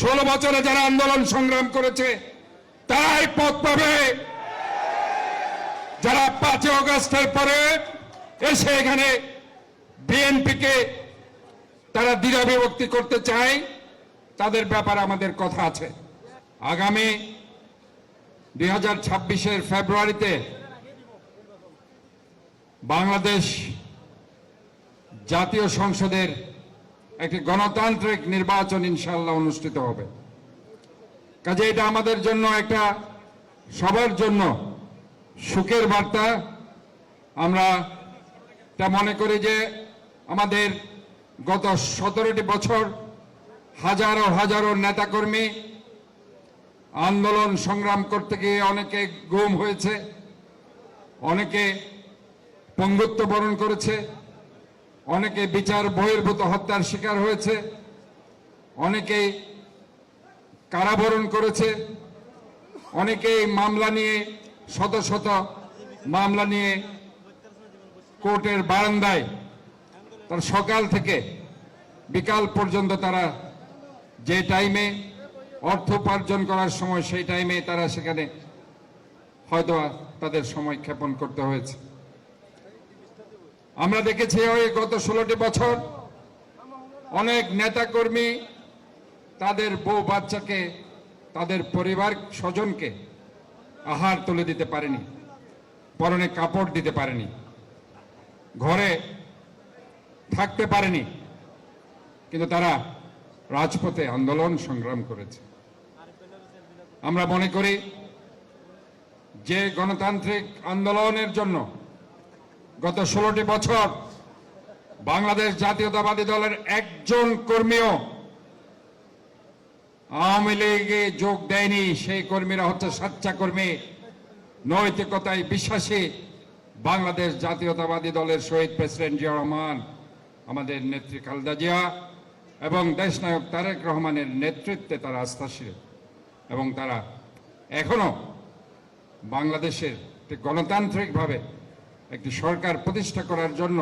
ষোলো বছরে যারা আন্দোলন সংগ্রাম করেছে, তারাই পথ পাবে। যারা পাঁচই অগস্টের পরে এসে এখানে বিএনপিকে তারা দ্বিধা বিভক্তি করতে চায়, তাদের ব্যাপারে আমাদের কথা আছে। আগামী দুই হাজার ছাব্বিশের ফেব্রুয়ারিতে বাংলাদেশ জাতীয় সংসদের একটি গণতান্ত্রিক নির্বাচন ইনশাল্লাহ অনুষ্ঠিত হবে। কাজে এটা আমাদের জন্য একটা সবার জন্য সুখের বার্তা। আমরা তা মনে করি যে আমাদের গত সতেরোটি বছর হাজারো হাজারো নেতাকর্মী আন্দোলন সংগ্রাম করতে গিয়ে অনেকে গুম হয়েছে, অনেকে পঙ্গুত্ব বরণ করেছে। অনেকে বিচার বহির্ভূত হত্যার শিকার হয়েছে অনেকে কারাবরণ করেছে, অনেকেই মামলা নিয়ে, শত শত মামলা নিয়ে কোর্টের বারান্দায় তার সকাল থেকে বিকাল পর্যন্ত তারা যে টাইমে অর্থ উপার্জন করার সময় সেই টাইমে তারা সেখানে হয়তো তাদের সময় ক্ষেপণ করতে হয়েছে। আমরা দেখেছি ওই গত ষোলোটি বছর অনেক নেতাকর্মী তাদের বউ বাচ্চাকে, তাদের পরিবার স্বজনকে আহার তুলে দিতে পারেনি, পরনে কাপড় দিতে পারেনি, ঘরে থাকতে পারেনি, কিন্তু তারা রাজপথে আন্দোলন সংগ্রাম করেছে। আমরা মনে করি যে গণতান্ত্রিক আন্দোলনের জন্য গত ষোলোটি বছর বাংলাদেশ জাতীয়তাবাদী দলের একজন কর্মীও আওয়ামী লীগে যোগ দেয়নি। সেই কর্মীরা হচ্ছে সাচ্চা কর্মী, নৈতিকতায় বিশ্বাসী বাংলাদেশ জাতীয়তাবাদী দলের শহীদ প্রেসিডেন্ট জিয়া রহমান, আমাদের নেত্রী খালেদা জিয়া এবং দেশনায়ক তারেক রহমানের নেতৃত্বে তারা আস্থাশীল এবং তারা এখনও বাংলাদেশের গণতান্ত্রিকভাবে একটি সরকার প্রতিষ্ঠা করার জন্য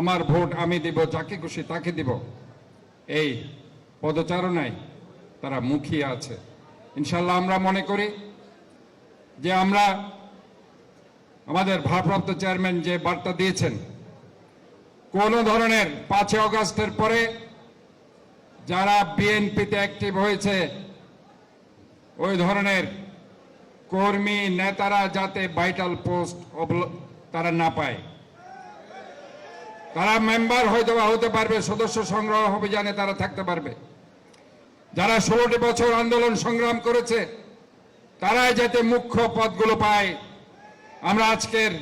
আমার ভোট আমি দিব, যাকে খুশি তাকে দিব। এই পদচারণায় তারা মুখিয়ে আছে। ইনশাল্লাহ আমরা মনে করি যে আমরা আমাদের ভারপ্রাপ্ত চেয়ারম্যান যে বার্তা দিয়েছেন, কোন ধরনের পাঁচই অগস্টের পরে যারা বিএনপিতে অ্যাক্টিভ হয়েছে, ওই ধরনের কর্মী নেতারা যাতে ভাইটাল পোস্ট তারা না পায়। তারা মেম্বার হয়তো বা হতে পারবে, সদস্য সংগ্রহ অভিযানে তারা থাকতে পারবে। যারা ষোলোটি বছর আন্দোলন সংগ্রাম করেছে, তারাই যাতে মুখ্য পদগুলো পায়। আমরা আজকের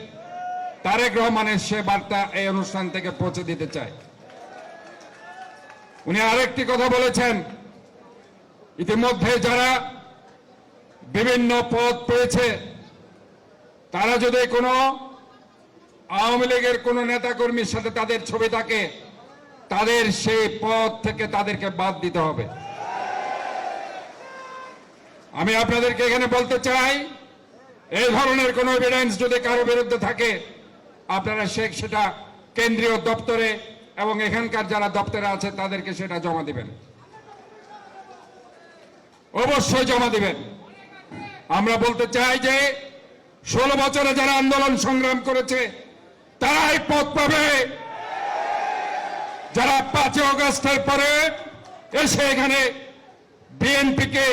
তারেক রহমানের সে বার্তা এই অনুষ্ঠান থেকে পৌঁছে দিতে চাই। উনি আরেকটি কথা বলেছেন, ইতিমধ্যে যারা বিভিন্ন পদ পেয়েছে, তারা যদি কোনো আওয়ামী লীগের কোন নেতাকর্মীর সাথে তাদের ছবি থাকে, তাদের সেই পদ থেকে তাদেরকে বাদ দিতে হবে। আমি আপনাদেরকে এখানে বলতে চাই, এই ধরনের কোন এভিডেন্স যদি কারও বিরুদ্ধে থাকে, আপনারা সে সেটা কেন্দ্রীয় দপ্তরে এবং এখানকার যারা দপ্তরে আছে, তাদেরকে সেটা জমা দিবেন। অবশ্যই জমা দিবেন। আমরা বলতে চাই যে, ষোলো বছরে যারা আন্দোলন সংগ্রাম করেছে তারাই পথ পাবে। যারা পাঁচই অগস্টের পরে এসে এখানে বিএনপিকে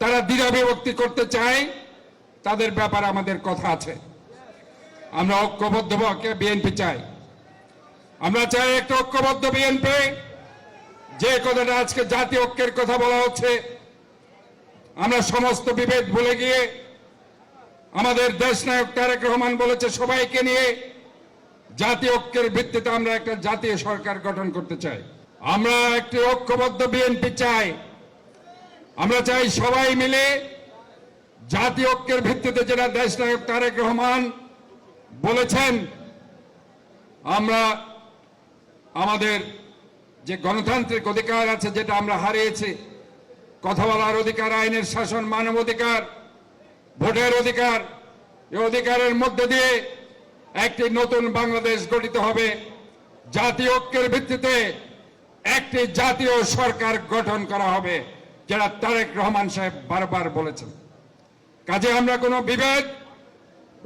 তারা দ্বিধা বিভক্তি করতে চায়, তাদের ব্যাপারে আমাদের কথা আছে। আমরা ঐক্যবদ্ধ বিএনপি চাই আমরা চাই একটা ঐক্যবদ্ধ বিএনপি। যে কথাটা আজকে জাতীয় ঐক্যের কথা বলা হচ্ছে, আমরা সমস্ত বিভেদ ভুলে গিয়ে আমাদের দেশ নায়ক তারেক রহমান বলেছে, সবাইকে নিয়ে জাতীয় ঐক্যের ভিত্তিতে আমরা একটা জাতীয় সরকার গঠন করতে চাই। আমরা একটি ঐক্যবদ্ধ বিএনপি চাই। আমরা চাই সবাই মিলে জাতীয় ঐক্যের ভিত্তিতে যেটা দেশ নায়ক তারেক রহমান বলেছেন, আমরা আমাদের যে গণতান্ত্রিক অধিকার আছে যেটা আমরা হারিয়েছি, কথা বলার অধিকার, আইনের শাসন, মানব অধিকার ভোটের অধিকার এই অধিকারের মধ্যে দিয়ে একটি নতুন বাংলাদেশ গঠিত হবে। জাতীয় ঐক্যের ভিত্তিতে একটি জাতীয় সরকার গঠন করা হবে, যেটা তারেক রহমান সাহেব বারবার বলেছেন। কাজে আমরা কোনো বিভেদ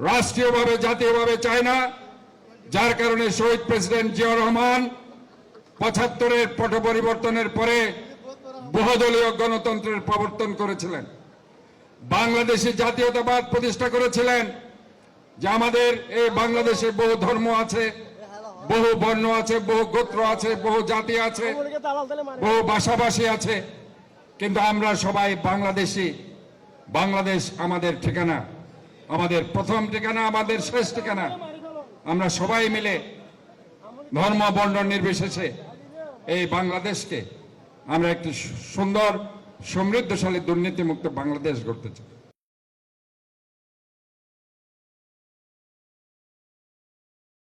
রাষ্ট্রীয়ভাবে, জাতীয়ভাবে চাই না। যার কারণে শহীদ প্রেসিডেন্ট জিয়া রহমান পঁচাত্তরের পট পরিবর্তনের পরে বহুদলীয় গণতন্ত্রের প্রবর্তন করেছিলেন। বাংলাদেশে জাতীয়তাবাদ প্রতিষ্ঠা করেছিলেন, যে আমাদের এই বাংলাদেশে বহু ধর্ম আছে, বহু বর্ণ আছে, বহু গোত্র আছে, বহু জাতি আছে, বহু ভাষাভাষী আছে, কিন্তু আমরা সবাই বাংলাদেশি। বাংলাদেশ আমাদের ঠিকানা, আমাদের প্রথম ঠিকানা, আমাদের শেষ ঠিকানা। আমরা সবাই মিলে ধর্ম, বর্ণ নির্বিশেষে এই বাংলাদেশকে আমরা একটি সুন্দর সমৃদ্ধশালী দুর্নীতিমুক্ত বাংলাদেশ গড়তে চাই